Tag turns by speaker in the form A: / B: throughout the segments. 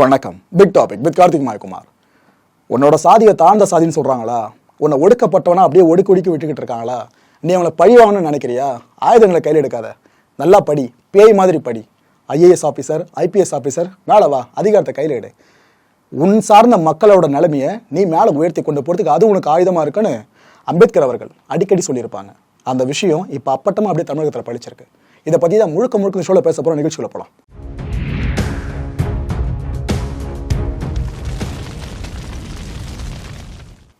A: வணக்கம். Big topic with Karthik Mayakumar. உன்னோட சாதியை தாழ்ந்த சாதின்னு சொல்கிறாங்களா உன்னை ஒடுக்கப்பட்டவனா அப்படியே ஒடுக்கி ஒடுக்கி விட்டுக்கிட்டு இருக்காங்களா? நீ அவங்கள பழி வாங்கணும்னு நினைக்கிறியா? ஆயுதங்களை கையில் எடுக்காத. நல்லா படி. பேய் மாதிரி படி. ஐஏஎஸ் ஆஃபீஸர் ஐபிஎஸ் ஆஃபீஸர் மேலே வா. அதிகாரத்தை கையில் எடு. உன் சார்ந்த மக்களோட நிலைமையை நீ மேலே உயர்த்தி கொண்டு போகிறதுக்கு அது உனக்கு ஆயுதமாக இருக்குன்னு அம்பேத்கர் அவர்கள் அடிக்கடி சொல்லியிருப்பாங்க. அந்த விஷயம் இப்போ அப்பட்டமாக அப்படியே தமிழகத்தில் படிச்சிருக்கு இதை பற்றி தான் முழுக்க முழுக்க ஷோவில் பேச போகிற நிகழ்ச்சியில் போகலாம்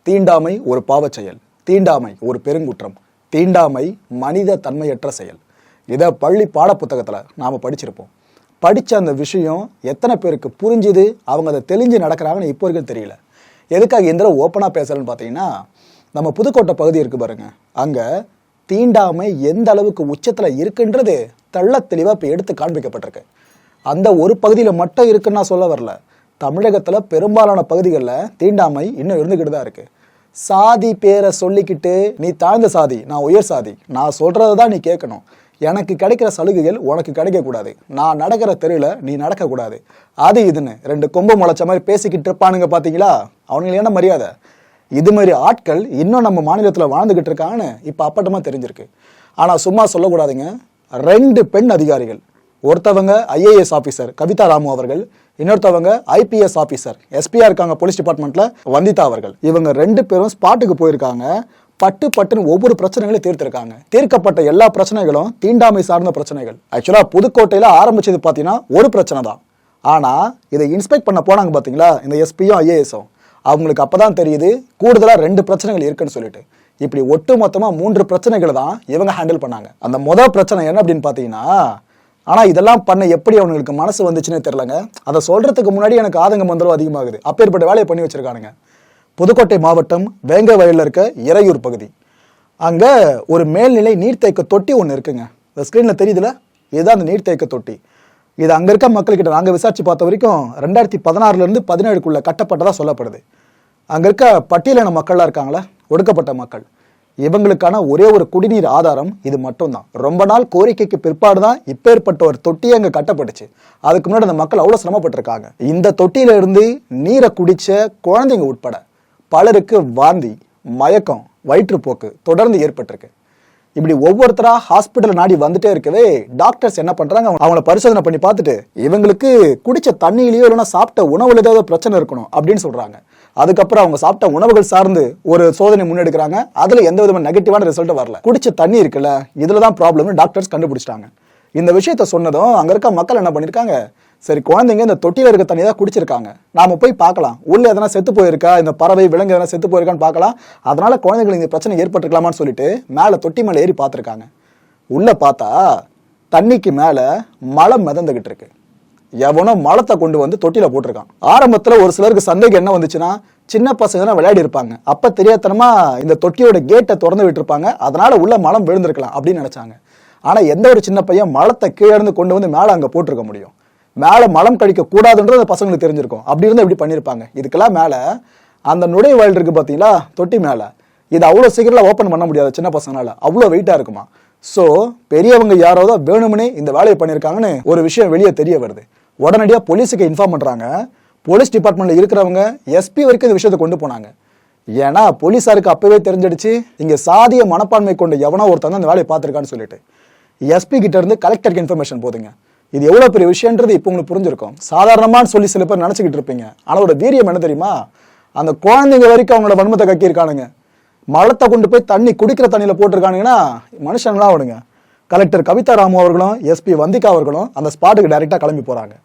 A: தீண்டாமை ஒரு பாவச் செயல் தீண்டாமை ஒரு பெருங்குற்றம் தீண்டாமை மனித தன்மையற்ற செயல். இதை பள்ளி பாடப்புத்தகத்தில் நாம் படிச்சிருப்போம். படித்த அந்த விஷயம் எத்தனை பேருக்கு புரிஞ்சுது அவங்க அதை தெளிஞ்சு நடக்கிறாங்கன்னு இப்போ வரைக்கும் தெரியல. எதுக்காக எந்திர ஓப்பனாக பேசுகிறேன்னு பார்த்தீங்கன்னா நம்ம புதுக்கோட்டை பகுதி இருக்கு பாருங்க. அங்கே தீண்டாமை எந்த அளவுக்கு உச்சத்தில் இருக்குன்றது தெள்ள தெளிவாக இப்போ எடுத்து காண்பிக்கப்பட்டிருக்கு. அந்த ஒரு பகுதியில் மட்டும் இருக்குன்னு நான் சொல்ல வரல. தமிழகத்தில் பெரும்பாலான பகுதிகளில் தீண்டாமை இன்னும் இருந்துக்கிட்டு தான் இருக்கு. சாதி பேரை சொல்லிக்கிட்டு நீ தாழ்ந்த சாதி நான் உயர் சாதி நான் சொல்கிறத தான் நீ கேட்கணும். எனக்கு கிடைக்கிற சலுகைகள் உனக்கு கிடைக்கக்கூடாது. நான் நடக்கிற தெருவில் நீ நடக்கக்கூடாது. அது இதுன்னு ரெண்டு கொம்பு முளைச்ச மாதிரி பேசிக்கிட்டு இருப்பானுங்க பார்த்தீங்களா அவனுங்களுக்கு என்ன மரியாதை? இது மாதிரி ஆட்கள் இன்னும் நம்ம மாநிலத்தில் வாழ்ந்துக்கிட்டு இருக்காங்கன்னு இப்போ அப்பட்டமாக தெரிஞ்சிருக்கு. ஆனால் சும்மா சொல்லக்கூடாதுங்க. ரெண்டு பெண் அதிகாரிகள் ஒருத்தவங்க ஐஏஎஸ் ஆஃபீஸர் கவிதா ராமு அவர்கள் இன்னொருத்தவங்க ஐபிஎஸ் ஆஃபீஸர் எஸ்பியா இருக்காங்க போலீஸ் டிபார்ட்மெண்ட்ல வந்திதா அவர்கள். இவங்க ரெண்டு பேரும் ஸ்பாட்டுக்கு போயிருக்காங்க. பட்டு பட்டுன்னு ஒவ்வொரு பிரச்சனைகளையும் தீர்த்திருக்காங்க. தீர்க்கப்பட்ட எல்லா பிரச்சனைகளும் தீண்டாமை சார்ந்த பிரச்சனைகள். ஆக்சுவலா புதுக்கோட்டையில ஆரம்பிச்சது பார்த்தீங்கன்னா ஒரு பிரச்சனை தான். ஆனா இதை இன்ஸ்பெக்ட் பண்ண போனாங்க பாத்தீங்களா? இந்த எஸ்பியும் ஐஏஎஸும் அவங்களுக்கு அப்பதான் தெரியுது கூடுதலா ரெண்டு பிரச்சனைகள் இருக்குன்னு சொல்லிட்டு. இப்படி ஒட்டு மொத்தமாக மூன்று பிரச்சனைகளை தான் இவங்க ஹேண்டில் பண்ணாங்க. அந்த முதல் பிரச்சனை என்ன அப்படின்னு பார்த்தீங்கன்னா ஆனால் இதெல்லாம் பண்ண எப்படி அவங்களுக்கு மனசு வந்துச்சுன்னே தெரிலங்க அதை சொல்றதுக்கு முன்னாடி எனக்கு ஆதங்கம் வந்துடும் அதிகமாகுது. அப்பேற்பட்ட வேலையை பண்ணி வச்சிருக்கானுங்க. புதுக்கோட்டை மாவட்டம் வேங்க வயலில் இருக்க இறையூர் பகுதி. அங்கே ஒரு மேல்நிலை நீர்த்தேக்க தொட்டி ஒன்று இருக்குங்க. இந்த ஸ்க்ரீனில் தெரியுதுல? இதுதான் அந்த நீர்த்தேக்க தொட்டி. இது அங்கே இருக்க மக்கள்கிட்ட நாங்கள் விசாரித்து பார்த்த வரைக்கும் ரெண்டாயிரத்தி பதினாறுலேருந்து பதினேழுக்குள்ளே கட்டப்பட்டதாக சொல்லப்படுது. அங்கே இருக்க பட்டியலின மக்கள்லாம் இருக்காங்களே? ஒடுக்கப்பட்ட மக்கள். இவங்களுக்கான ஒரே ஒரு குடிநீர் ஆதாரம் இது மட்டும்தான். ரொம்ப நாள் கோரிக்கைக்கு பிற்பாடு தான் இப்பேற்பட்ட ஒரு தொட்டி அங்கே கட்டப்பட்டுச்சு. அதுக்கு முன்னாடி அந்த மக்கள் அவ்வளோ சிரமப்பட்டிருக்காங்க. இந்த தொட்டியிலிருந்து நீரை குடித்த குழந்தைங்க உட்பட பலருக்கு வாந்தி மயக்கம் வயிற்றுப்போக்கு தொடர்ந்து ஏற்பட்டிருக்கு. இப்படி ஒவ்வொருத்தரா ஹாஸ்பிட்டல் நாடி வந்துட்டே இருக்கவே டாக்டர்ஸ் என்ன பண்றாங்க? அவங்க- அவங்கள பரிசோதனை பண்ணி பார்த்துட்டு இவங்களுக்கு குடிச்ச தண்ணியிலயோ இல்லைன்னா சாப்பிட்ட உணவுல ஏதாவது பிரச்சனை இருக்கணும் அப்படின்னு சொல்றாங்க. அதுக்கப்புறம் அவங்க சாப்பிட்ட உணவுகள் சார்ந்து ஒரு சோதனை முன்னெடுக்கிறாங்க. அதுல எந்த விதமான நெகட்டிவான ரிசல்ட் வரல. குடிச்ச தண்ணி இருக்குல்ல இதில் தான் ப்ராப்ளம்னு டாக்டர்ஸ் கண்டுபிடிச்சிட்டாங்க. இந்த விஷயத்த சொன்னதும் அங்க இருக்க மக்கள் என்ன பண்ணிருக்காங்க? சரி குழந்தைங்க இந்த தொட்டியில் இருக்க தண்ணி தான் குடிச்சிருக்காங்க. நாம போய் பார்க்கலாம். உள்ள எதனா செத்து போயிருக்கா? இந்த பறவை விலங்கு எதனா செத்து போயிருக்கான்னு பார்க்கலாம். அதனால குழந்தைங்களுக்கு இந்த பிரச்சனை ஏற்பட்டிருக்கலாமான்னு சொல்லிட்டு மேலே தொட்டி மேலே ஏறி பார்த்துருக்காங்க. உள்ள பார்த்தா தண்ணிக்கு மேலே மலம் மிதந்துகிட்டு இருக்கு. எவனோ மலத்தை கொண்டு வந்து தொட்டியில் போட்டிருக்கான். ஆரம்பத்தில் ஒரு சிலருக்கு சந்தேகம் என்ன வந்துச்சுன்னா சின்ன பசங்க தான் விளையாடி இருப்பாங்க. அப்போ தெரியாதனமா இந்த தொட்டியோட கேட்டை திறந்து விட்டுருப்பாங்க. அதனால உள்ள மலம் விழுந்திருக்கலாம் அப்படின்னு நினச்சாங்க. ஆனால் எந்த ஒரு சின்ன பையன் மலத்தை கீழே இருந்து கொண்டு வந்து மேலே அங்கே போட்டிருக்க முடியும். மேலே மலம் கடிக்க கூடாதுன்றது அந்த பசங்களுக்கு தெரிஞ்சிருக்கும். அப்படி இருந்தால் இப்படி பண்ணியிருப்பாங்க இதுக்கெல்லாம் மேலே அந்த நுழைவாயில் இருக்கு பார்த்தீங்களா தொட்டி மேலே. இது அவ்வளோ சீக்கிரம் ஓப்பன் பண்ண முடியாது சின்ன பசங்களால். அவ்வளோ வெயிட்டாக இருக்குமா? ஸோ பெரியவங்க யாராவது வேணும்னே இந்த வேலையை பண்ணியிருக்காங்கன்னு ஒரு விஷயம் வெளியே தெரிய வருது. உடனடியாக போலீஸுக்கு இன்ஃபார்ம் பண்ணுறாங்க போலீஸ் டிபார்ட்மெண்ட்டில் இருக்கிறவங்க எஸ்பி வரைக்கும் இந்த விஷயத்தை கொண்டு போனாங்க. ஏன்னா போலீஸாருக்கு அப்பவே தெரிஞ்சிடுச்சு இங்கே சாதிய மனப்பான்மை கொண்டு எவனோ ஒருத்தன் அந்த வேலையை பார்த்துருக்கான்னு சொல்லிட்டு. எஸ்பி கிட்ட இருந்து கலெக்டருக்கு இன்ஃபர்மேஷன் போதுங்க. இது எவ்வளவு பெரிய விஷயம்ன்றது இப்போ உங்களுக்கு புரிஞ்சிருக்கும். சாதாரணமானு சொல்லி சில பேர் நினைச்சுக்கிட்டு இருப்பீங்க. ஆனா ஒரு வீரியம் என்ன தெரியுமா? அந்த குழந்தைங்க வரைக்கும் அவங்களோட வன்மத்தை கக்கியிருக்கானுங்க. மலத்தை கொண்டு போய் தண்ணி குடிக்கிற தண்ணியில் போட்டிருக்கானுங்கன்னா மனுஷன்லாம் விடுங்க கலெக்டர் கவிதா ராமு அவர்களும் எஸ்பி வந்திகா அவர்களும் அந்த ஸ்பாட்டுக்கு டைரெக்டாக கிளம்பி போகிறாங்க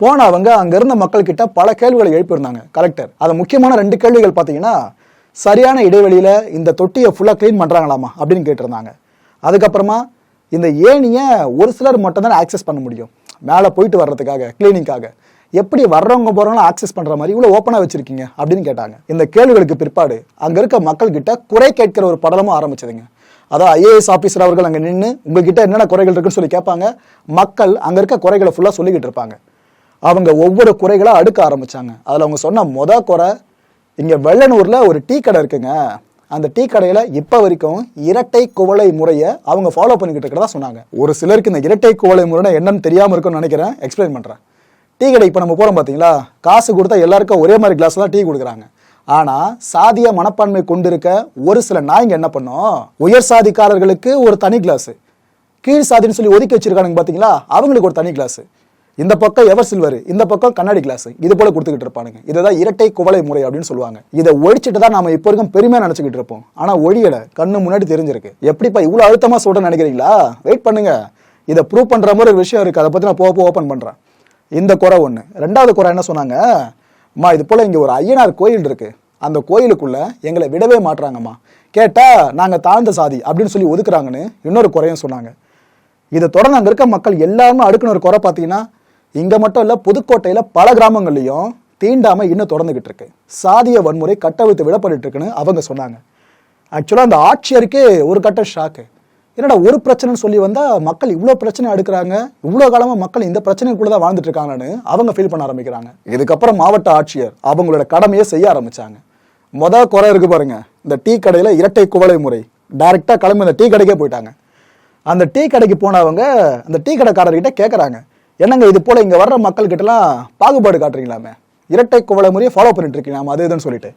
A: போன அவங்க அங்கே இருந்த மக்கள்கிட்ட பல கேள்விகளை எழுப்பியிருந்தாங்க. கலெக்டர் அது முக்கியமான ரெண்டு கேள்விகள் பார்த்தீங்கன்னா சரியான இடைவெளியில் இந்த தொட்டியை ஃபுல்லாக க்ளீன் பண்ணுறாங்களாமா அப்படின்னு கேட்டிருந்தாங்க. அதுக்கப்புறமா இந்த ஏணியை ஒரு சிலர் மட்டும்தான் ஆக்சஸ் பண்ண முடியும். மேலே போயிட்டு வர்றதுக்காக கிளீனிங்காக எப்படி வர்றவங்க போகிறவங்களும் ஆக்சஸ் பண்ணுற மாதிரி இவ்வளோ ஓப்பனாக வச்சுருக்கீங்க அப்படின்னு கேட்டாங்க. இந்த கேள்விகளுக்கு பிற்பாடு அங்கே இருக்க மக்கள்கிட்ட குறை கேட்கிற ஒரு படலமும் ஆரம்பிச்சதுங்க. அதான் ஐஏஎஸ் ஆஃபீஸர் அவர்கள் அங்கே நின்று உங்ககிட்ட என்னென்ன குறைகள் இருக்குன்னு சொல்லி கேட்பாங்க. மக்கள் அங்கே இருக்க குறைகளை ஃபுல்லாக சொல்லிக்கிட்டு இருப்பாங்க. அவங்க ஒவ்வொரு குறைகளாக அடுக்க ஆரம்பித்தாங்க அதில் அவங்க சொன்ன மொதல் குறை இங்கே வெள்ளனூரில் ஒரு டீ கடை இருக்குங்க. அந்த டீ கடையில இப்ப வரைக்கும் இரட்டை குவளை முறையை அவங்க ஃபாலோ பண்ணிக்கிட்டு இருக்கிறதா சொன்னாங்க. ஒரு சிலருக்கு இந்த இரட்டை குவளை முறைனா என்னன்னு தெரியாம இருக்கும்னு நினைக்கிறேன். எக்ஸ்பிளைன் பண்றேன். டீ கடை இப்போ நம்ம போகிறோம் பார்த்தீங்களா காசு கொடுத்தா எல்லாருக்கும் ஒரே மாதிரி கிளாஸ் தான் டீ கொடுக்குறாங்க. ஆனால் சாதிய மனப்பான்மை கொண்டிருக்க ஒரு சில நாய்ங்க என்ன பண்ணும்? உயர் சாதிக்காரர்களுக்கு ஒரு தனி கிளாஸ் கீழ் சாதின்னு சொல்லி ஒதுக்கி வச்சிருக்கானுங்க பார்த்தீங்களா அவங்களுக்கு ஒரு தனி கிளாஸ் இந்த பக்கம் எவர் சில்வர் இந்த பக்கம் கண்ணாடி கிளாஸ் இது போல கொடுத்துக்கிட்டு இருப்பானுங்க. இதுதான் இரட்டை குவளை முறை அப்படின்னு சொல்லுவாங்க. இதை ஒழிச்சிட்டு தான் நம்ம இப்போ வரைக்கும் பெருமையா நினைச்சுக்கிட்டு இருப்போம். ஆனா ஒழியல. கண்ணு முன்னாடி தெரிஞ்சிருக்கு. எப்படிப்பா இவ்வளவு அழுத்தமா சொல்றேன்னு நினைக்கிறீங்களா? வெயிட் பண்ணுங்க. இதை ப்ரூவ் பண்ற மாதிரி ஒரு விஷயம் இருக்கு. அதை பத்தி நான் போக போக ஓப்பன் பண்றேன். இந்த குறை ஒன்று ரெண்டாவது குறை என்ன சொன்னாங்க? அம்மா இது போல இங்க ஒரு ஐயனார் கோயில் இருக்கு. அந்த கோயிலுக்குள்ள எங்களை விடவே மாட்றாங்கம்மா. கேட்டா நாங்க தாழ்ந்த சாதி அப்படின்னு சொல்லி ஒதுக்குறாங்கன்னு இன்னொரு குறையும் சொன்னாங்க. இதை தொடர்ந்து அங்க இருக்க மக்கள் எல்லாருமே அடுக்குன ஒரு குறை பார்த்தீங்கன்னா இங்கே மட்டும் இல்லை புதுக்கோட்டையில் பல கிராமங்கள்லையும் தீண்டாமை இன்னும் தொடர்ந்துகிட்டு இருக்கு. சாதிய வன்முறை கட்டவிழ்த்து விடப்பட்டு இருக்குன்னு அவங்க சொன்னாங்க. ஆக்சுவலாக அந்த ஆட்சியருக்கே ஒரு கட்ட ஷாக்கு என்னடா ஒரு பிரச்சனைன்னு சொல்லி வந்தால் மக்கள் இவ்வளோ பிரச்சனை எடுக்கிறாங்க இவ்வளோ காலமாக மக்கள் இந்த பிரச்சனைக்குள்ளே தான் வாழ்ந்துட்டு இருக்காங்கன்னு அவங்க ஃபீல் பண்ண ஆரம்பிக்கிறாங்க. இதுக்கப்புறம் மாவட்ட ஆட்சியர் அவங்களோட கடமையை செய்ய ஆரம்பித்தாங்க மொதல் குறை இருக்கு பாருங்க இந்த டீ கடையில் இரட்டை குவளை முறை. டைரெக்டாக கிளம்பி அந்த டீ கடைக்கே போயிட்டாங்க. அந்த டீ கடைக்கு போனவங்க அந்த டீ கடைக்காரர்கிட்ட கேட்குறாங்க என்னங்க இது போல இங்க வர்ற மக்கள் கிட்டலாம் பாகுபாடு காட்டுறீங்களாமே? இரட்டை குவளை முறையை ஃபாலோ பண்ணிட்டு இருக்கீங்களாமா அது இதுன்னு சொல்லிட்டு.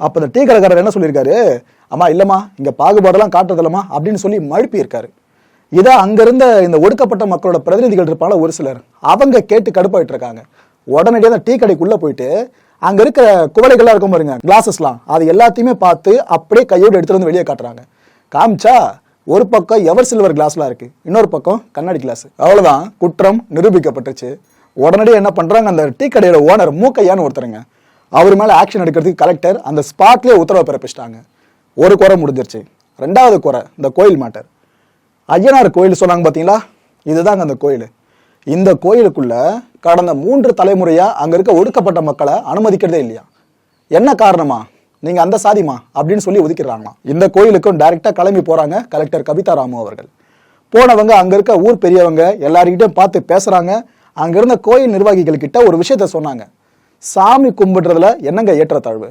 A: அப்போ இந்த டீ கடைக்காரர் என்ன சொல்லியிருக்காரு? அம்மா இல்லம்மா இங்க பாகுபாடெல்லாம் காட்டுறதில்லம்மா அப்படின்னு சொல்லி மழுப்பி இருக்காரு இதை அங்கிருந்த இந்த ஒடுக்கப்பட்ட மக்களோட பிரதிநிதிகள் இருப்பால ஒரு சிலர். அவங்க கேட்டு கடுப்பாயிட்டு இருக்காங்க. உடனடியாக அந்த டீ கடைக்குள்ள போயிட்டு அங்க இருக்கிற குவளைகள்லாம் இருக்கும் பாருங்க கிளாஸஸ்லாம் அது எல்லாத்தையுமே பார்த்து அப்படியே கையோடு எடுத்துட்டு வந்து வெளியே காட்டுறாங்க. காமிச்சா ஒரு பக்கம் எவர் சில்வர் கிளாஸ்லாம் இருக்கு இன்னொரு பக்கம் கண்ணாடி கிளாஸ். அவ்வளோதான் குற்றம் நிரூபிக்கப்பட்டுச்சு. உடனடியே என்ன பண்ணுறாங்க அந்த டீ கடையோட ஓனர் மூக்கையான்னு ஒருத்தருங்க. அவர் மேலே ஆக்ஷன் எடுக்கிறதுக்கு கலெக்டர் அந்த ஸ்பாட்லேயே உத்தரவு பிறப்பிச்சிட்டாங்க. ஒரு குறை முடிஞ்சிருச்சு. ரெண்டாவது குறை இந்த கோயில் மேட்டர் ஐயனார் கோயில் சொன்னாங்க பார்த்தீங்களா இதுதாங்க அந்த கோயில். இந்த கோயிலுக்குள்ள கடந்த மூன்று தலைமுறையாக அங்கே இருக்க ஒடுக்கப்பட்ட மக்களை அனுமதிக்கிறதே இல்லையா? என்ன காரணமா? நீங்க அந்த சாதிமா அப்படின்னு சொல்லி ஒதுக்கிடுறாங்களாம். இந்த கோயிலுக்கும் டைரக்டா கிளம்பி போறாங்க கலெக்டர் கவிதா ராமு அவர்கள். போனவங்க அங்க இருக்க ஊர் பெரியவங்க எல்லார்கிட்டயும் பார்த்து பேசுறாங்க. அங்க இருந்த கோயில் நிர்வாகிகள் கிட்ட ஒரு விஷயத்த சொன்னாங்க. சாமி கும்பிடுறதுல என்னங்க ஏற்றத்தாழ்வு?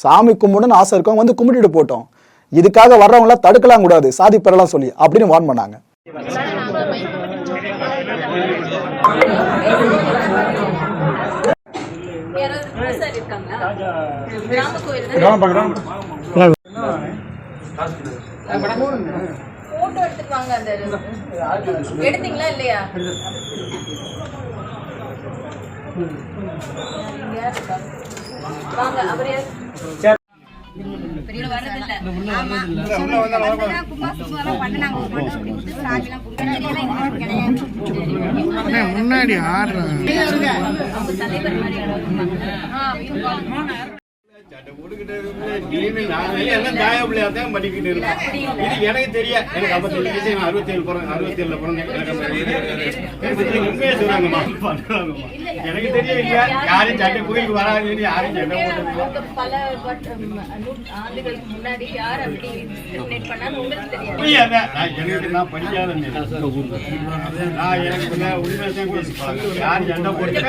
A: சாமி கும்பிடுன்னு ஆசை இருக்கவங்க வந்து கும்பிட்டுட்டு போட்டோம். இதுக்காக வர்றவங்கள தடுக்கலாம் கூடாது சாதி பெறலாம் சொல்லி அப்படின்னு வார்ன் பண்ணாங்க
B: யாராவது விவசாயி இருக்காங்களா கிராம கோயில் போட்டோ எடுத்துட்டு வாங்க அந்த எடுத்தீங்களா இல்லையா? வாங்க அவர் பெரியவங்க வரதில்ல
C: முன்னாடி ஆடுறேன்
B: அவங்க தலைவர் மாதிரி ஆ,
D: எனக்கு தெரிய எனக்கு ஐம்பத்தேழு வயசு நான் அறுபத்தேழு பிறந்தேன் அறுபத்தேழுல பிறந்தேன் எனக்கு. உண்மையை சொல்றாங்கம்மா. எனக்கு தெரியல யாரும் சட்டை கோயிலுக்கு வராதுன்னு யாரும் சட்டை
B: அவங்க பல ஆண்டுகளுக்கு முன்னாடி யார் அப்படி
D: எனக்கு நான் படிக்காத நான் எனக்கு பழக்கம். யார் சண்டை போட்டு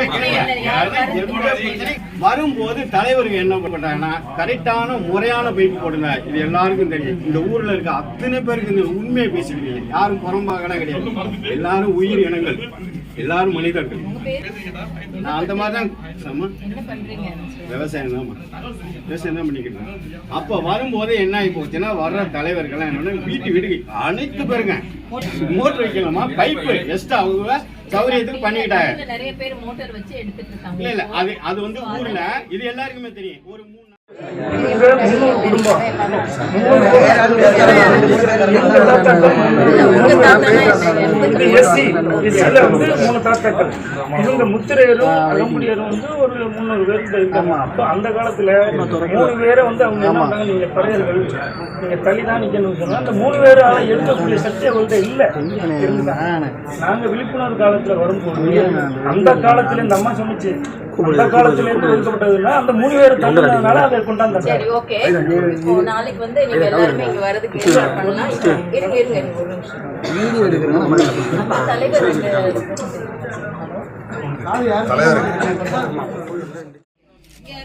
D: வரும்போது தலைவருங்க என்ன பண்றாங்கன்னா கரெக்டான முறையான பைப்பு போடுங்க. இது எல்லாருக்கும் தெரியும். இந்த ஊர்ல இருக்க அத்தனை பேருக்கு இந்த உண்மையை பேசிக்கிறீங்க யாரும் புறம்பாகனா கிடையாது. எல்லாரும் உயிர் இனங்கள். எல்லாரும் மனிதர்கள். நான் அந்த மாதிரி தான் விவசாயம் தான் விவசாயம் தான் பண்ணிக்கிட்டேன் அப்ப வரும்போது என்ன ஆகி போச்சுன்னா வர்ற தலைவர்கள் என்ன வீட்டு வீட்டுக்கு அனைத்து பேருங்க. மோட்டர் வைக்கலாமா? பைப்பு எஸ்டா அவங்க சௌரியத்துக்கு பண்ணிக்கிட்டாங்க.
B: நிறைய பேர் மோட்டார் வச்சு எடுத்துட்டு இருக்காங்க.
D: இல்ல இல்ல. அது அது வந்து ஊர்ல இது எல்லாருக்குமே தெரியும். ஒரு மூணு
E: மூணு தாத்தாக்கள் இவங்க முத்திரையரும் அலம்புடியரும் வந்து ஒரு முந்நூறு பேர் இருக்காங்க அப்போ அந்த காலத்துல மூணு பேரை வந்து அவங்க என்ன பண்ணாங்க நீங்க பறையர்கள் நீங்க தள்ளி தான் அந்த மூணு பேரால எடுக்கக்கூடிய சக்தி அவங்கள்ட்ட இல்ல இருந்துதான் நாங்க விழிப்புணர்வு காலத்துல வரும்போது அந்த காலத்துல இந்த அம்மா சொன்னிச்சு ஒதுக்கப்பட்டதுன்னா அந்த மூணு பேர் அதை கொண்டாந்தாங்க
B: சரி ஓகே. இப்போ நாளைக்கு வந்து நீங்க எல்லாருமே இங்க வரதுக்கு ஏற்பாடு பண்ணலாம் இருங்க இருங்க ஒரு நிமிஷம் தலைவர்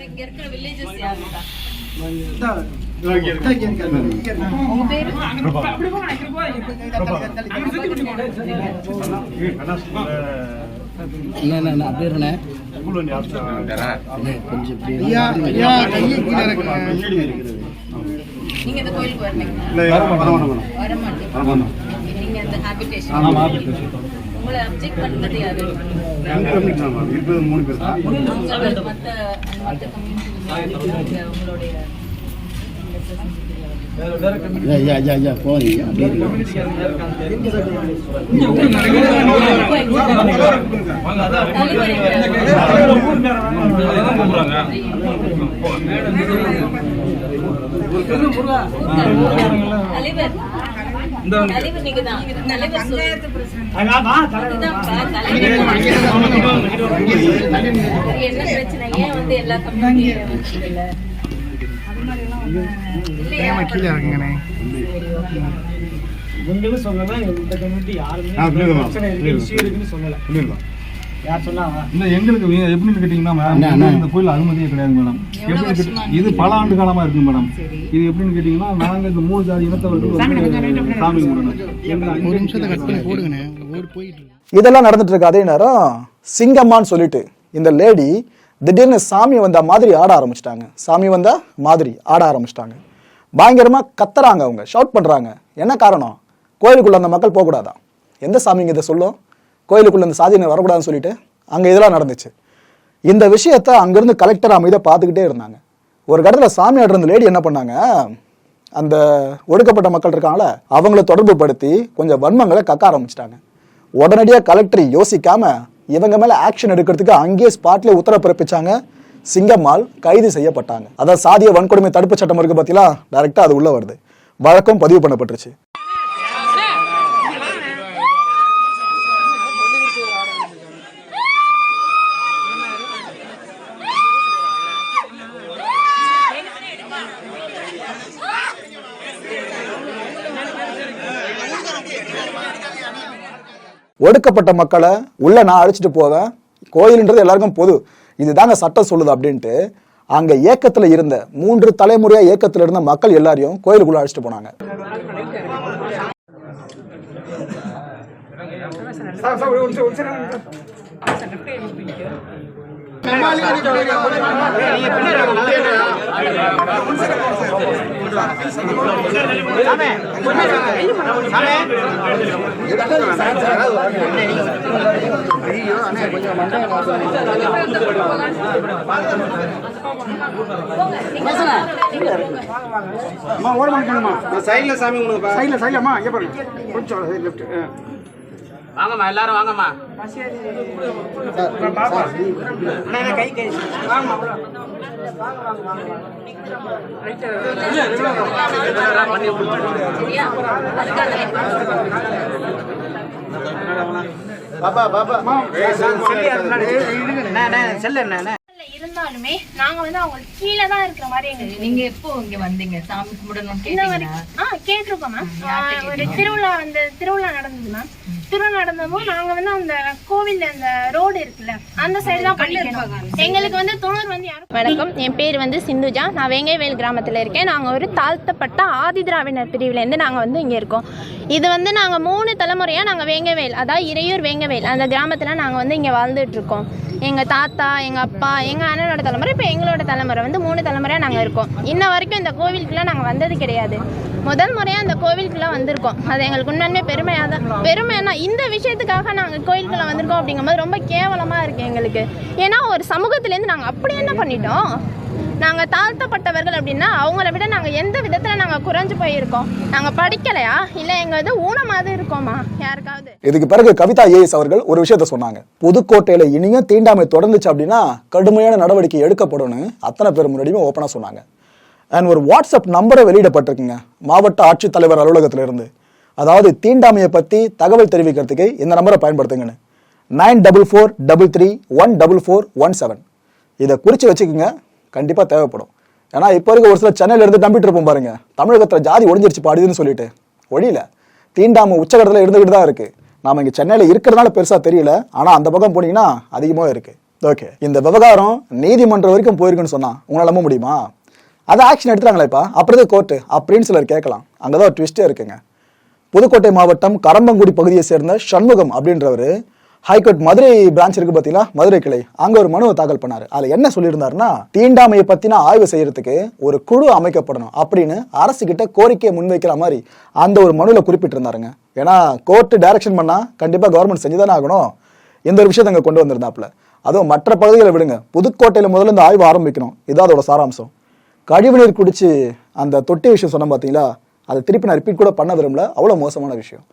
B: இங்க இருக்கிற வில்லேஜஸ் யாருக்கா உங்க பேரு
D: ரெண்டு கம்யூனிட்டி தான் இருபது மூணு பேர் தான்
B: அவங்க மத்த மத்த கம்யூனிட்டி என்ன பிரச்சனை ஏன் வந்து எல்லா கம்பெனியும்
C: ஏமா கீழே இறக்குங்கண்ணே
E: நீங்களும் சொல்லலாம் இந்த கம்யூனிட்டி யாருமே
D: ஆ, புரியுதும்மா.
E: பிரச்சனை இருக்கு
D: புரியுது.
E: இஷ்யூ இருக்குன்னு சொல்லல
D: சொல்லிடலாம்
E: யார் சொன்னாங்க
F: இல்ல எங்களுக்கு எப்படின்னு கேட்டீங்கன்னா மேடம் இந்த கோயில் அனுமதியே கிடையாது மேடம் எப்படி இது பல ஆண்டு காலமா இருக்கு மேடம் இது எப்படின்னு கேட்டீங்கன்னா நாங்க இந்த மூணு ஜாதி இனத்தவர்கள் சாமி கும்பிடணும்
A: இதெல்லாம் நடந்துட்டு இருக்க அதே நேரம் சிங்கம்மான்னு சொல்லிட்டு இந்த லேடி திடீர்னு சாமி வந்த மாதிரி ஆட ஆரம்பிச்சிட்டாங்க. சாமி வந்த மாதிரி ஆட ஆரம்பிச்சிட்டாங்க. பயங்கரமாக கத்துறாங்க அவங்க ஷவுட் பண்ணுறாங்க என்ன காரணம்? கோயிலுக்குள்ளே அந்த மக்கள் போகக்கூடாதான் எந்த சாமிங்க இதை சொல்லும்? கோயிலுக்குள்ளே இந்த சாதியினர் வரக்கூடாதுன்னு சொல்லிட்டு அங்கே இதெல்லாம் நடந்துச்சு. இந்த விஷயத்த அங்கேருந்து கலெக்டர் அமைதியாக பார்த்துக்கிட்டே இருந்தாங்க. ஒரு கடத்தில் சாமி ஆடுற லேடி என்ன பண்ணாங்க? அந்த ஒடுக்கப்பட்ட மக்கள் இருக்காங்கள அவங்கள தொடர்பு படுத்தி கொஞ்சம் வன்மங்களை கக்க ஆரம்பிச்சிட்டாங்க. உடனடியாக கலெக்டர் யோசிக்காமல் இவங்க மேல ஆக்ஷன் எடுக்கிறதுக்கு அங்கேயே ஸ்பாட்ல உத்தரவு பிறப்பிச்சாங்க. சிங்கம்மாள் கைது செய்யப்பட்டாங்க. அதான் சாதிய வன்கொடுமை தடுப்பு சட்டம் இருக்கு பார்த்தீங்களா டைரக்டா அது உள்ள வருது. வழக்கம் பதிவு பண்ணப்பட்டுருச்சு. ஒடுக்கப்பட்ட மக்களை உள்ள நான் அழைச்சிட்டு போவேன். கோயில்ன்றது எல்லாருக்கும் பொது. இதுதாங்க சட்டம் சொல்லுது அப்படின்ட்டு அங்க ஏக்கத்துல இருந்த மூன்று தலைமுறையா ஏக்கத்துல இருந்த மக்கள் எல்லாரையும் கோயிலுக்குள்ள அழைச்சிட்டு போனாங்க.
D: சைடில் சாமி உங்களுக்கு
E: சைடில் சைடில் அம்மா இங்கே பாருங்க. கொஞ்சம் லெஃப்ட்
G: வாங்கம்மா எல்லாரும் வாங்கம்மா.
E: கை கை
D: பாப்பா பாப்பா
G: செல்லு என்ன
H: இருந்தாலுமே நாங்க வந்து அவங்க கீழே தான் இருக்கிற மாதிரி எங்களுக்கு
B: நீங்க எப்போ இங்க வந்தீங்க? சாமி கும்பிடணும்
H: இந்த
B: கேட்டீங்களா?
H: மாதிரி ஆ கேட்டிருக்கோம் மேம் ஒரு திருவிழா அந்த திருவிழா நடந்தது மேம் திருவிழா நடந்தப்போ நாங்க வந்து அந்த கோவில்ல அந்த ரோடு இருக்குல்ல அந்த சைடு தான் பண்ணிக்கணும் எங்களுக்கு வந்து துணர் வந்து யாரும் வணக்கம். என் பேர் வந்து சிந்துஜா. நான் வேங்கைவேல் கிராமத்தில் இருக்கேன். நாங்கள் ஒரு தாழ்த்தப்பட்ட ஆதிதிராவினர் பிரிவுலேருந்து நாங்கள் வந்து இங்கே இருக்கோம். இது வந்து நாங்கள் மூணு தலைமுறையாக நாங்கள் வேங்கவேல் அதாவது இறையூர் வேங்கவேல் அந்த கிராமத்தில் நாங்கள் வந்து இங்கே வாழ்ந்துட்டு இருக்கோம். எங்கள் தாத்தா எங்கள் அப்பா எங்கள் அண்ணனோட தலைமுறை இப்போ எங்களோட தலைமுறை வந்து மூணு தலைமுறையாக நாங்கள் இருக்கோம். இன்ன வரைக்கும் இந்த கோவிலுக்குலாம் நாங்கள் வந்தது கிடையாது. முதல் முறையாக அந்த கோவிலுக்குள்ள வந்திருக்கோம். அது எங்களுக்கு உண்மையுமே பெருமையாக தான் பெருமைன்னா இந்த விஷயத்துக்காக நாங்கள் கோயிலுக்குள்ள வந்திருக்கோம் அப்படிங்கும்போது ரொம்ப கேவலமாக இருக்குது எங்களுக்கு. ஏன்னா ஒரு சமூகத்துலேருந்து நாங்கள் அப்படி என்ன பண்ணிட்டோம்? நாங்கள் தாழ்த்தப்பட்டவர்கள் அப்படின்னா அவங்கள விட நாங்கள் எந்த விதத்தில் நாங்கள் குறைஞ்சு போயிருக்கோம்? நாங்கள் படிக்கலையா? இல்லை எங்கள் இது ஊனமாவது இருக்கோமா? யாருக்காவது?
A: இதுக்கு பிறகு கவிதா ஏஎஸ் அவர்கள் ஒரு விஷயத்த சொன்னாங்க. புதுக்கோட்டையில் இனியும் தீண்டாமை தொடர்ந்துச்சு அப்படின்னா கடுமையான நடவடிக்கை எடுக்கப்படும்னு அத்தனை பேர் முன்னாடியுமே ஓப்பனாக சொன்னாங்க. அண்ட் ஒரு வாட்ஸ்அப் நம்பரை வெளியிடப்பட்டிருக்குங்க. மாவட்ட ஆட்சித்தலைவர் அலுவலகத்திலிருந்து. இருந்து அதாவது தீண்டாமையை பற்றி தகவல் தெரிவிக்கிறதுக்கு இந்த நம்பரை பயன்படுத்துங்கன்னு. Nine double four double three one double four one seven. இதை குறித்து வச்சுக்கோங்க கண்டிப்பாக தேவைப்படும். ஏன்னா இப்போ இருக்க ஒரு சில சென்னையில் இருந்து நம்பிட்டு இருப்போம் பாருங்க. தமிழகத்தில் ஜாதி ஒழிஞ்சிருச்சு பாடுதுன்னு சொல்லிட்டு. ஒழியில. தீண்டாமை உச்சகட்டத்தில் இருந்துக்கிட்டு தான் இருக்குது நாம இங்கே சென்னையில் இருக்கிறதுனால பெருசாக தெரியல. ஆனால் அந்த பக்கம் போனீங்கன்னா அதிகமாக இருக்குது ஓகே. இந்த விவகாரம் நீதிமன்றம் வரைக்கும் போயிருக்குன்னு சொன்னால் உங்களால் நம்ப முடியுமா? அதை ஆக்ஷன் எடுத்துறாங்களேப்பா அப்புறம் கோர்ட்டு அப்படின்னு சிலர் கேட்கலாம். அங்கதான் ஒரு ட்விஸ்ட்டே இருக்குங்க. புதுக்கோட்டை மாவட்டம் கரம்பங்குடி பகுதியை சேர்ந்த சண்முகம் அப்படின்றவர் ஹைகோர்ட் மதுரை பிரான்ச் இருக்கு பார்த்தீங்களா? மதுரை கிளை. அங்க ஒரு மனுவை தாக்கல் பண்ணாரு. அதுல என்ன சொல்லியிருந்தாருன்னா தீண்டாமையை பத்தின ஆய்வு செய்யறதுக்கு ஒரு குழு அமைக்கப்படணும் அப்படின்னு அரசு கிட்ட கோரிக்கையை முன்வைக்கிற மாதிரி அந்த ஒரு மனுவில் குறிப்பிட்டிருந்தாருங்க. ஏன்னா கோர்ட்டு டைரக்ஷன் பண்ணா கண்டிப்பா கவர்மெண்ட் செஞ்சுதானே ஆகணும். இந்த ஒரு விஷயத்தை அங்கே கொண்டு வந்திருந்தாப்புல. அதுவும் மற்ற பகுதிகளை விடுங்க. புதுக்கோட்டையில் முதல்ல இந்த ஆய்வு ஆரம்பிக்கணும். இதான் அதோட சாராம்சம். கழிவுநீர் குடிச்சு அந்த தொட்டி விஷயம் சொன்ன பார்த்தீங்களா? அதை திருப்பி நான் ரிப்பீட் கூட பண்ண விரும்பல. அவ்வளோ மோசமான விஷயம்.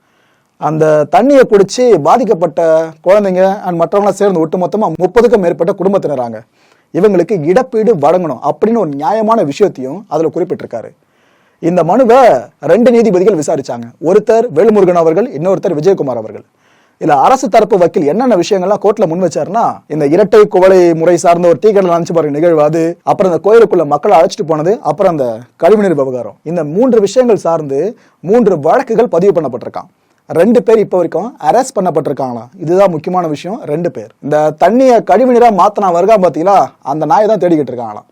A: அந்த தண்ணியை குடிச்சு பாதிக்கப்பட்ட குழந்தைங்க அண்ட் மற்றவங்களாம் சேர்ந்து ஒட்டுமொத்தமாக முப்பதுக்கும் மேற்பட்ட குடும்பத்தினராங்க இவங்களுக்கு இழப்பீடு வழங்கணும் அப்படின்னு ஒரு நியாயமான விஷயத்தையும் அதில் குறிப்பிட்டிருக்காரு. இந்த மனுவை ரெண்டு நீதிபதிகள் விசாரிச்சாங்க. ஒருத்தர் வேலுமுருகன் அவர்கள் இன்னொருத்தர் விஜயகுமார் அவர்கள். இல்ல அரசு தரப்பு வக்கீல் என்னென்ன விஷயங்கள்லாம் கோர்ட்ல முன் வச்சாருன்னா இந்த இரட்டை குவளை முறை சார்ந்த ஒரு டீக்கடல் அனுப்பிச்சு பாருங்க நிகழ்வு அது அப்புறம் இந்த கோயிலுக்குள்ள மக்களை அழைச்சிட்டு போனது அப்புறம் அந்த கழிவுநீர் விவகாரம். இந்த மூன்று விஷயங்கள் சார்ந்து மூன்று வழக்குகள் பதிவு பண்ணப்பட்டிருக்கான். ரெண்டு பேர் இப்போ வரைக்கும் அரெஸ்ட் பண்ணப்பட்டிருக்காங்களா இதுதான் முக்கியமான விஷயம் ரெண்டு பேர். இந்த தண்ணியை கழிவுநீரா மாத்தினா வருகா பாத்தீங்களா? அந்த நாயை தான் தேடிக்கிட்டு இருக்காங்களாம்.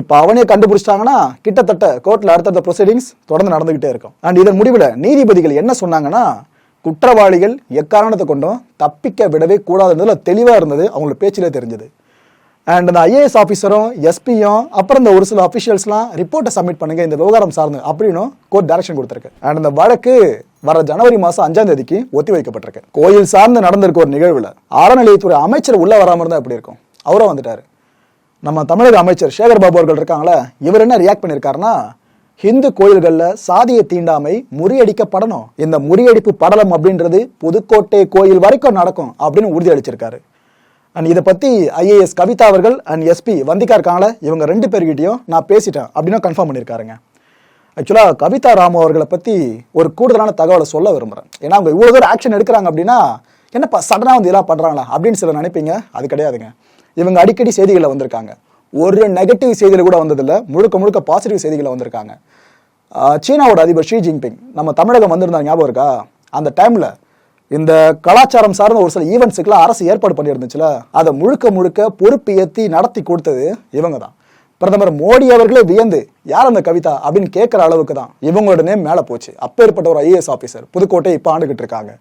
A: இப்போ அவனே கண்டுபிடிச்சிட்டாங்கன்னா கிட்டத்தட்ட கோர்ட்ல அடுத்தடுத்த ப்ரொசீடிங்ஸ் தொடர்ந்து நடந்துகிட்டே இருக்கும். அண்ட் இதன் முடிவில் நீதிபதிகள் என்ன சொன்னாங்கன்னா குற்றவாளிகள் எக்காரணத்தை கொண்டும் தப்பிக்க விடவே கூடாதுன்றதுல தெளிவாக இருந்தது அவங்களோட பேச்சிலே தெரிஞ்சது. அண்ட் அந்த ஐஏஎஸ் ஆஃபீஸரும் எஸ்பியும் அப்புறம் இந்த ஒரு சில அஃபிஷியல்ஸ்லாம் ரிப்போர்ட்டை சப்மிட் பண்ணுங்க இந்த விவகாரம் சார்ந்து அப்படின்னும் கோர்ட் டைரக்ஷன் கொடுத்துருக்கு. அண்ட் இந்த வழக்கு வர ஜனவரி மாதம் அஞ்சாம் தேதிக்கு ஒத்தி வைக்கப்பட்டிருக்கு கோயில் சார்ந்து நடந்திருக்க ஒரு நிகழ்வில் அறநிலையத்துறை அமைச்சர் உள்ளே வராமல் இருந்தால் எப்படி இருக்கும்? அவரும் வந்துட்டார். நம்ம தமிழக அமைச்சர் சேகர் பாபு அவர்கள் இருக்காங்களே இவர் என்ன ரியாக்ட் பண்ணியிருக்காருன்னா ஹிந்து கோயில்களில் சாதிய தீண்டாமை முறியடிக்கப்படணும். இந்த முறியடிப்பு படலம் அப்படின்றது புதுக்கோட்டை கோயில் வரைக்கும் நடக்கும் அப்படின்னு உறுதியளிச்சிருக்காரு அண்ட் இதை பற்றி ஐஏஎஸ் கவிதா அவர்கள் அண்ட் எஸ்பி வந்திக்கா இருக்காங்கள இவங்க ரெண்டு பேர்கிட்டையும் நான் பேசிட்டேன் அப்படின்னு கன்ஃபார்ம் பண்ணியிருக்காருங்க. ஆக்சுவலாக கவிதா ராமு அவர்களை பற்றி ஒரு கூடுதலான தகவலை சொல்ல விரும்புகிறேன் ஏன்னா அவங்க இவ்வளோ தூரம் ஆக்ஷன் எடுக்கிறாங்க அப்படின்னா என்னப்பா சடனாக வந்து இதெல்லாம் பண்ணுறாங்களா அப்படின்னு சில நினைப்பீங்க. அது கிடையாதுங்க. இவங்க அடிக்கடி செய்திகளில் வந்திருக்காங்க. ஒரு நெகட்டிவ் செய்தியில் கூட வந்ததில்ல. முழுக்க முழுக்க பாசிட்டிவ் செய்திகளை வந்திருக்காங்க. சீனாவோட அதிபர் ஷி ஜின்பிங் நம்ம தமிழகம் வந்திருந்தாங்க ஞாபகம் இருக்கா? அந்த டைமில் இந்த கலாச்சாரம் சார்ந்த ஒரு சில ஈவெண்ட்ஸுக்கெல்லாம் அரசு ஏற்பாடு பண்ணியிருந்துச்சுல. அதை முழுக்க முழுக்க பொறுப்பு ஏற்றி நடத்தி கொடுத்தது இவங்க தான். பிரதமர் மோடி அவர்களே வியந்து யார் அந்த கவிதா? அப்படின்னு கேட்குற அளவுக்கு தான் இவங்களோட நேம் மேலே போச்சு. அப்பேற்பட்ட ஒரு ஐஏஎஸ் ஆஃபீஸர் புதுக்கோட்டை இப்போ ஆண்டுகிட்டு இருக்காங்க.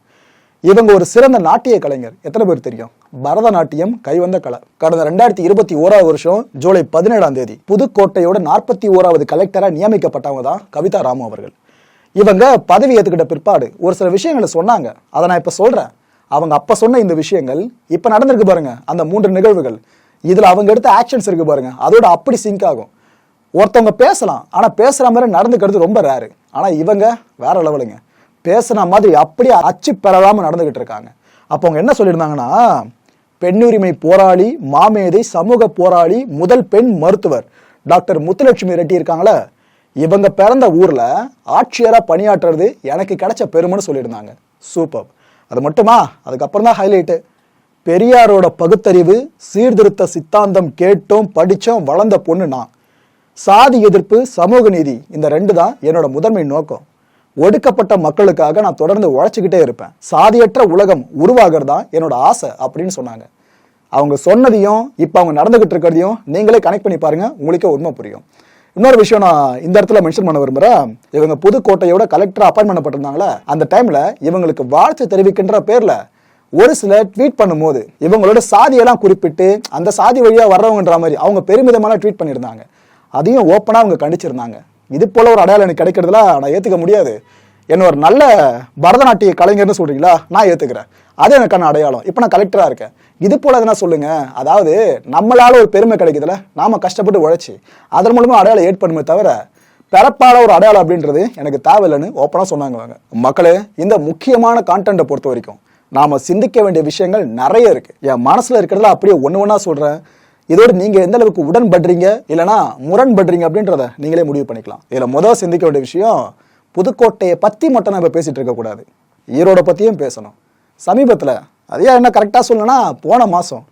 A: இவங்க ஒரு சிறந்த நாட்டிய கலைஞர். எத்தனை பேர் தெரியும்? பரதநாட்டியம் கைவந்த கலை. கடந்த ரெண்டாயிரத்தி இருபத்தி ஓராவது வருஷம் ஜூலை பதினேழாம் தேதி புதுக்கோட்டையோட நாற்பத்தி ஓராவது கலெக்டரா நியமிக்கப்பட்டவங்க தான் கவிதா ராமு அவர்கள். இவங்க பதவி ஏற்றுக்கிட்ட பிற்பாடு ஒரு சில விஷயங்களை சொன்னாங்க. அதை நான் இப்ப சொல்றேன். அவங்க அப்ப சொன்ன இந்த விஷயங்கள் இப்ப நடந்திருக்கு பாருங்க அந்த மூன்று நிகழ்வுகள். இதுல அவங்க எடுத்த ஆக்ஷன்ஸ் இருக்கு பாருங்க அதோட அப்படி சிங்க் ஆகும். ஒருத்தவங்க பேசலாம் ஆனா பேசுற மாதிரி நடந்துக்கிறது ரொம்ப ரேரு ஆனா இவங்க வேற லெவலுங்க பேசுன மாதிரி அப்படியே அச்சு பெறலாம நடந்துகிட்டு இருக்காங்க. அப்போ அவங்க என்ன சொல்லியிருந்தாங்கன்னா பெண்ணுரிமை போராளி மாமேதை சமூக போராளி முதல் பெண் மருத்துவர் டாக்டர் முத்துலட்சுமி ரெட்டி இருக்காங்களே இவங்க பிறந்த ஊர்ல ஆட்சியராக பணியாற்றுறது எனக்கு கிடைச்ச பெருமைன்னு சொல்லியிருந்தாங்க. சூப்பர். அது மட்டுமா? அதுக்கப்புறம் தான் ஹைலைட்டு பெரியாரோட பகுத்தறிவு சீர்திருத்த சித்தாந்தம் கேட்டோம் படித்தோம் வளர்ந்த பொண்ணு நான். சாதி எதிர்ப்பு சமூக நீதி இந்த ரெண்டு தான் என்னோட முதன்மை நோக்கம். ஒடுக்கப்பட்ட மக்களுக்காக நான் தொடர்ந்து உழைச்சிக்கிட்டே இருப்பேன். சாதியற்ற உலகம் உருவாகிறது தான் என்னோட ஆசை அப்படின்னு சொன்னாங்க. அவங்க சொன்னதையும் இப்போ அவங்க நடந்துகிட்டு இருக்கிறதையும் நீங்களே கனெக்ட் பண்ணி பாருங்க உங்களுக்கே உண்மை புரியும். இன்னொரு விஷயம் நான் இந்த இடத்துல மென்ஷன் பண்ண விரும்புறேன். இவங்க புதுக்கோட்டையோட கலெக்டர் அப்பாயின்ட் பண்ணப்பட்டிருந்தாங்களே அந்த டைம்ல இவங்களுக்கு வாழ்த்து தெரிவிக்கின்ற பேர்ல ஒரு சில ட்வீட் பண்ணும்போது இவங்களோட சாதியெல்லாம் குறிப்பிட்டு அந்த சாதி வழியாக வர்றவங்கன்ற மாதிரி அவங்க பெருமிதமான ட்வீட் பண்ணியிருந்தாங்க. அதையும் ஓப்பனாக அவங்க கண்டிச்சிருந்தாங்க. இது போல ஒரு அடையாளம் எனக்கு கிடைக்கிறதுல நான் ஏற்றுக்க முடியாது. என்ன ஒரு நல்ல பரதநாட்டிய கலைஞர்னு சொல்றீங்களா? நான் ஏத்துக்கிறேன். அது எனக்கான அடையாளம். இப்போ நான் கலெக்டரா இருக்கேன். இது போல எதனா சொல்லுங்க. அதாவது நம்மளால ஒரு பெருமை கிடைக்குதுல நாம கஷ்டப்பட்டு உழைச்சி அதன் மூலமா அடையாளம் ஏற்படுமே தவிர பிறப்பால ஒரு அடையாளம் அப்படின்றது எனக்கு தேவையில்லைன்னு ஓப்பனாக சொன்னாங்க அவங்க. மக்களே இந்த முக்கியமான கான்டென்ட்டை பொறுத்த வரைக்கும் நாம சிந்திக்க வேண்டிய விஷயங்கள் நிறைய இருக்கு. என் மனசுல இருக்கிறதுல அப்படியே ஒன்று ஒன்றா சொல்றேன். இதோடு நீங்கள் எந்த அளவுக்கு உடன்படுறீங்க இல்லைனா முரண்படுறீங்க அப்படின்றத நீங்களே முடிவு பண்ணிக்கலாம். இதில் முதல் சிந்திக்க வேண்டிய விஷயம் புதுக்கோட்டையை பற்றி மட்டும் நம்ம பேசிகிட்டு இருக்கக்கூடாது ஈரோடை ஈரோட பேசணும். சமீபத்தில் அதையா என்ன கரெக்டாக சொல்லணும்னா போன மாதம்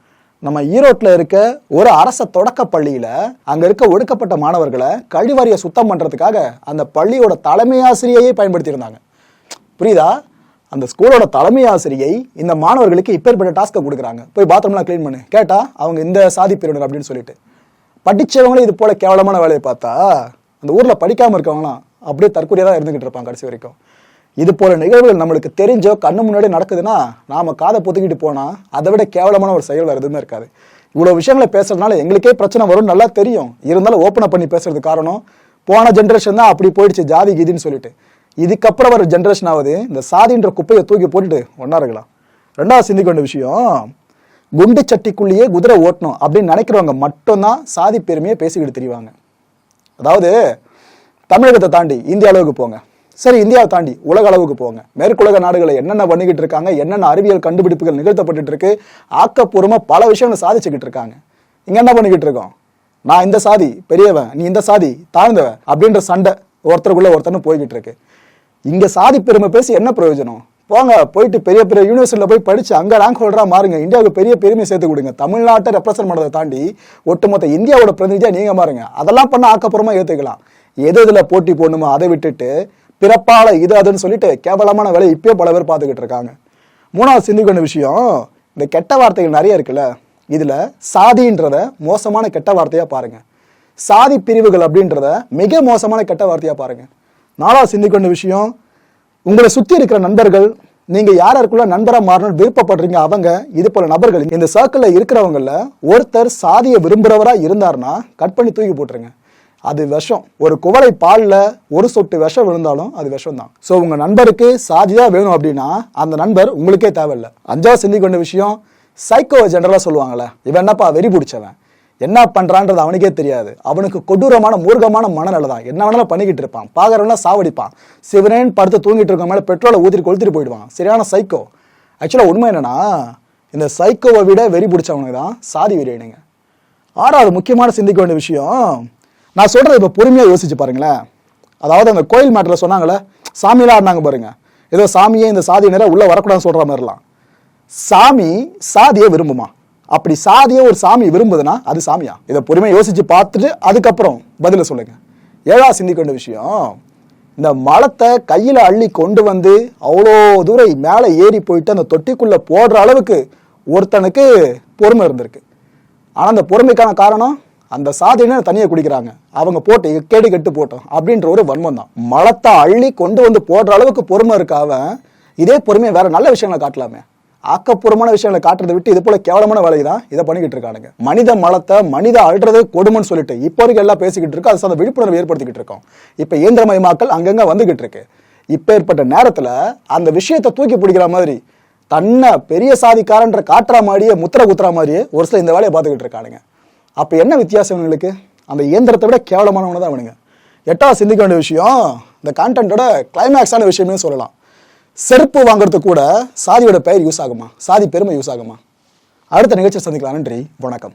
A: நம்ம ஈரோட்டில் இருக்க ஒரு அரச தொடக்க பள்ளியில் அங்கே இருக்க ஒடுக்கப்பட்ட மாணவர்களை கழிவறையை சுத்தம் பண்ணுறதுக்காக அந்த பள்ளியோட தலைமை ஆசிரியையே பயன்படுத்தியிருந்தாங்க. புரியுதா? அந்த ஸ்கூலோட தலைமை ஆசிரியை இந்த மாணவர்களுக்கு இப்பேற்பட்ட டாஸ்க்கை கொடுக்குறாங்க. போய் பாத்ரூம்லாம் க்ளீன் பண்ணு. கேட்டால் அவங்க இந்த சாதி பிரிவினர் அப்படின்னு சொல்லிட்டு. படித்தவங்களே இது போல கேவலமான வேலையை பார்த்தா அந்த ஊரில் படிக்காமல் இருக்கவங்களாம் அப்படியே தற்கொலையாக தான் இருந்துகிட்டு இருப்பாங்க கடைசி வரைக்கும். இது போல நிகழ்வுகள் நம்மளுக்கு தெரிஞ்சோ கண்ணு முன்னாடி நடக்குதுன்னா நாம் காதை பொத்துக்கிட்டு போனால் அதை விட கேவலமான ஒரு செயல் எதுவுமே இருக்காது. இவ்வளோ விஷயங்களை பேசுறதுனால எங்களுக்கே பிரச்சனை வரும் நல்லா தெரியும். இருந்தாலும் ஓப்பன் பண்ணி பேசுறது காரணம் போன ஜென்ரேஷன் தான் அப்படி போயிடுச்சு ஜாதி கீதின்னு சொல்லிட்டு. இதுக்கப்புறம் வர ஜென்ரேஷன் ஆகுது இந்த சாதின்ற குப்பையை தூக்கி போட்டுட்டு ஒன்றா இருக்கலாம் ரெண்டாவது சிந்திக்க வேண்டிய விஷயம் குண்டு சட்டிக்குள்ளேயே குதிரை ஓட்டணும் அப்படின்னு நினைக்கிறவங்க மட்டும்தான் சாதி பெருமையை பேசிக்கிட்டு தெரிவாங்க. அதாவது தமிழகத்தை தாண்டி இந்திய அளவுக்கு போங்க. சரி இந்தியாவை தாண்டி உலக அளவுக்கு போங்க. மேற்குலக நாடுகளை என்னென்ன பண்ணிக்கிட்டு இருக்காங்க என்னென்ன அறிவியல் கண்டுபிடிப்புகள் நிகழ்த்தப்பட்டு இருக்கு ஆக்கப்பூர்வமாக பல விஷயங்களை சாதிச்சுக்கிட்டு இருக்காங்க. இங்கே என்ன பண்ணிக்கிட்டு இருக்கோம்? நான் இந்த சாதி பெரியவன் நீ இந்த சாதி தாழ்ந்தவன் அப்படின்ற சண்டை ஒருத்தருக்குள்ள ஒருத்தர்னு போய்கிட்டு இருக்கு. இங்க சாதி பெருமை பேசி என்ன பிரயோஜனம்? போங்க போயிட்டு பெரிய பெரிய யூனிவர்சிட்டியில் போய் படிச்சு அங்கே ரேங்க் ஹோல்டராக மாறுங்க. இந்தியாவுக்கு பெரிய பெருமை சேர்த்து கொடுங்க. தமிழ்நாட்டை ரெப்ரசன்ட் பண்ணதை தாண்டி ஒட்டுமொத்த இந்தியாவோட பிரதிநிதியாக நீங்கள் மாறுங்க. அதெல்லாம் பண்ண ஆக்கப்பூர்வமா ஏற்றுக்கலாம் எது இதில் போட்டி போடணுமோ அதை விட்டுட்டு பிறப்பால இது அதுன்னு சொல்லிட்டு கேவலமான வேலையை இப்பயே பல பேர் பார்த்துக்கிட்டு இருக்காங்க. மூணாவது சிந்திக்கொண்ட விஷயம். இந்த கெட்ட வார்த்தைகள் நிறைய இருக்குல்ல? இதில் சாதின்றத மோசமான கெட்ட வார்த்தையாக பாருங்கள் சாதி பிரிவுகள் அப்படின்றத மிக மோசமான கெட்ட வார்த்தையாக பாருங்கள் நாலாவது சிந்திக்க வேண்டிய விஷயம் உங்களை சுற்றி இருக்கிற நண்பர்கள் நீங்கள் யார் யாருக்குள்ள நண்பராக மாறணும்னு விருப்பப்படுறீங்க அவங்க இது போல நபர்கள் இந்த சர்க்கிளில் இருக்கிறவங்கள ஒருத்தர் சாதியை விரும்புகிறவராக இருந்தாருன்னா கட் பண்ணி தூக்கி போட்டுருங்க. அது விஷம். ஒரு குவளை பால்ல ஒரு சொட்டு விஷம் விழுந்தாலும் அது விஷம் தான் ஸோ உங்கள் நண்பருக்கு சாதியாக வேணும் அப்படின்னா அந்த நண்பர் உங்களுக்கே தேவையில்லை. அஞ்சாவது சிந்திக்க வேண்டிய விஷயம் சைக்கோ ஜென்ரலாக சொல்லுவாங்களே இவன் என்னப்பா வெறி பிடிச்சவன்? என்ன பண்றான்றது அவனுக்கே தெரியாது. அவனுக்கு கொடூரமான மூர்க்கமான மனநிலை தான். என்ன வேணாலும் பண்ணிக்கிட்டு இருப்பான். பாக்குறவனா சாவடிப்பான். சிவனேன்னு படுத்து தூங்கிட்டு இருக்க மேலே பெட்ரோலை ஊத்திட்டு கொளுத்திட்டு போயிடுவான். சரியான சைக்கோ ஆக்சுவலாக உண்மை என்னன்னா இந்த சைக்கோவை விட வெறி பிடிச்சவனுக்கு தான் சாதி வெறியனுங்க ஆறாவது முக்கியமான சிந்திக்க வேண்டிய விஷயம். நான் சொல்றது இப்போ பொறுமையாக யோசிச்சு பாருங்களேன். அதாவது அந்த கோயில் மேட்டர்ல சொன்னாங்களே சாமியெல்லாம் ஆடினாங்க பாருங்க. ஏதோ சாமியே இந்த சாதியினரை உள்ளே வரக்கூடாதுன்னு சொல்கிற மாதிரிலாம். சாமி சாதியை விரும்புமா? அப்படி சாதியை ஒரு சாமி விரும்புதுன்னா அது சாமியா? இதை பொறுமையாக யோசிச்சு பார்த்துட்டு அதுக்கப்புறம் பதில சொல்லுங்க. ஏழா சிந்திக்க வேண்டிய விஷயம் இந்த மலத்தை கையில் அள்ளி கொண்டு வந்து அவ்வளோ தூரம் மேலே ஏறி போயிட்டு அந்த தொட்டிக்குள்ளே போடுற அளவுக்கு ஒருத்தனுக்கு பொறுமை இருந்திருக்கு. ஆனால் அந்த பொறுமைக்கான காரணம் அந்த சாதியினர் தனியாக குடிக்கிறாங்க. அவங்க போட்டு கேடு கெட்டு போட்டோம் அப்படின்ற ஒரு வன்மம் தான். மலத்தை அள்ளி கொண்டு வந்து போடுற அளவுக்கு பொறுமை இருக்க அவன்? இதே பொறுமையை வேற நல்ல விஷயங்களை காட்டலாமே. ஆக்கப்பூர்வமான விஷயங்களை காட்டுறதை விட்டு இது போல கேவலமான வேலை தான் இதை பண்ணிக்கிட்டு இருக்கானுங்க. மனித மலத்தை மனித அழுறது கொடுமைன்னு சொல்லிட்டு இப்போ வரைக்கும் எல்லாம் பேசிக்கிட்டு இருக்கோம். அது சார்ந்த விழிப்புணர்வு ஏற்படுத்திக்கிட்டு இருக்கோம். இப்போ இயந்திரமயமாக்கல் அங்கங்கே வந்துகிட்டு இருக்கு. இப்போ ஏற்பட்ட நேரத்தில் அந்த விஷயத்தை தூக்கி பிடிக்கிற மாதிரி தன்னை பெரிய சாதிக்காரன்ற காட்டுற மாதிரியே முத்திர குத்துற மாதிரியே ஒரு சில இந்த வேலையை பார்த்துக்கிட்டு இருக்கானுங்க. அப்போ என்ன வித்தியாசம் இவங்களுக்கு? அந்த இயந்திரத்தை விட கேவலமானவனு தான் அவனுங்க. எட்டாவது சிந்திக்க வேண்டிய விஷயம் இந்த கான்டென்ட்டோட கிளைமேக்ஸான விஷயமே சொல்லலாம். செருப்பு வாங்குறதுக்கு கூட சாதியோட பெயர் யூஸ் ஆகுமா? சாதி பெருமை யூஸ் ஆகுமா? அடுத்த நிகழ்ச்சியை சந்திக்கலாம். நன்றி. வணக்கம்.